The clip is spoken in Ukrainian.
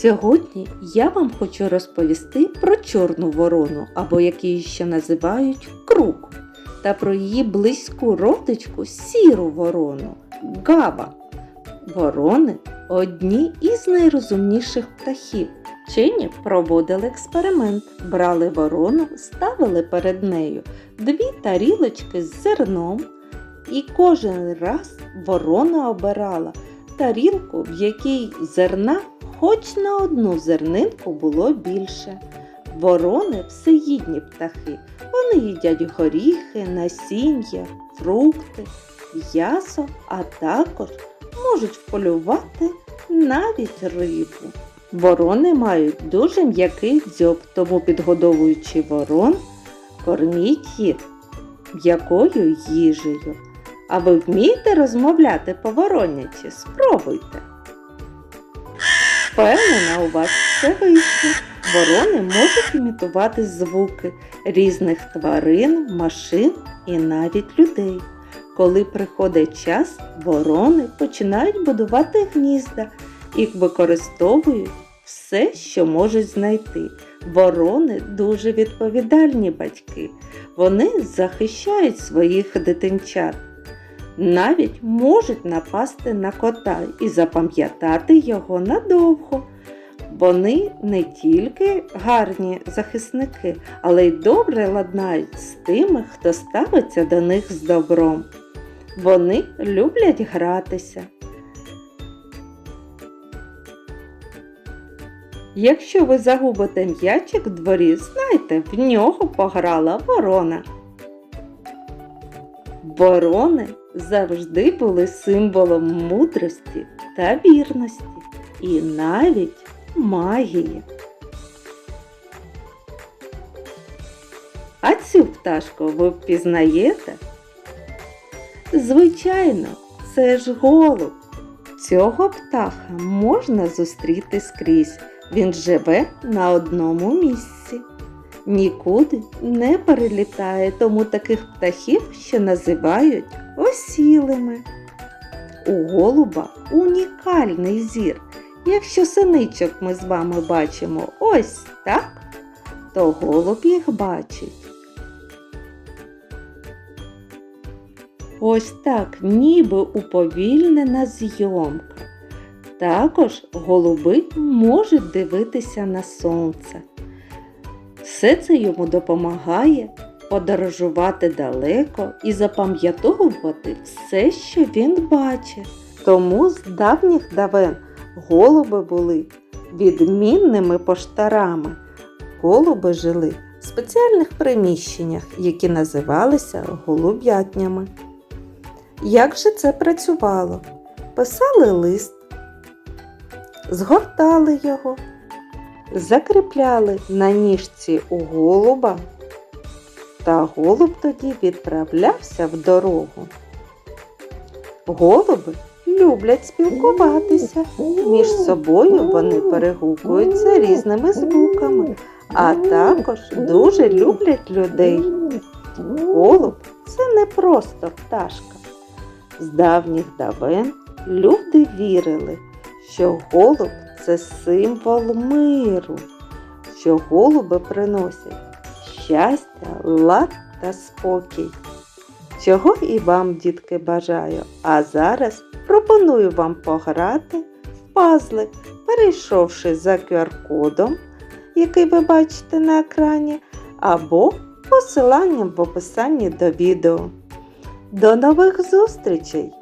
Сьогодні я вам хочу розповісти про чорну ворону, або як її ще називають крук, та про її близьку родичку сіру ворону гава. Ворони одні із найрозумніших птахів. Вчені проводили експеримент, брали ворону, ставили перед нею дві тарілочки з зерном, і кожен раз ворона обирала тарілку, в якій зерна хоч на одну зернинку було більше. Ворони всеїдні птахи. Вони їдять горіхи, насіння, фрукти, м'ясо, а також можуть вполювати навіть рибу. Ворони мають дуже м'який дзьоб, тому підгодовуючи ворон, корміть їх м'якою їжею. А ви вмієте розмовляти по-воронячи? Спробуйте. Впевнена, у вас все вийшло. Ворони можуть імітувати звуки різних тварин, машин і навіть людей. Коли приходить час, ворони починають будувати гнізда і використовують все, що можуть знайти. Ворони дуже відповідальні батьки. Вони захищають своїх дитинчат. Навіть можуть напасти на кота і запам'ятати його надовго. Вони не тільки гарні захисники, але й добре ладнають з тими, хто ставиться до них з добром. Вони люблять гратися. Якщо ви загубите м'ячик в дворі, знайте, в нього пограла ворона. Ворони завжди були символом мудрості та вірності і навіть магії. А цю пташку ви впізнаєте? Звичайно, це ж голуб. Цього птаха можна зустріти скрізь. Він живе на одному місці. Нікуди не перелітає, тому таких птахів ще називають осілими. У голуба унікальний зір. Якщо синичок ми з вами бачимо ось так, то голуб їх бачить. Ось так, ніби уповільнена зйомка. Також голуби можуть дивитися на сонце. Все це йому допомагає подорожувати далеко і запам'ятовувати все, що він бачить. Тому з давніх давен голуби були відмінними поштарами. Голуби жили в спеціальних приміщеннях, які називалися голуб'ятнями. Як же це працювало? Писали лист, згортали його, закріпляли на ніжці у голуба, та голуб тоді відправлявся в дорогу. Голуби люблять спілкуватися. Між собою вони перегукуються різними звуками, а також дуже люблять людей. Голуб це не просто пташка. З давніх давен люди вірили, що голуб це символ миру, що голуби приносять щастя, лад та спокій. Чого і вам, дітки, бажаю. А зараз пропоную вам пограти в пазлик, перейшовши за QR-кодом, який ви бачите на екрані, або посиланням в описанні до відео. До нових зустрічей!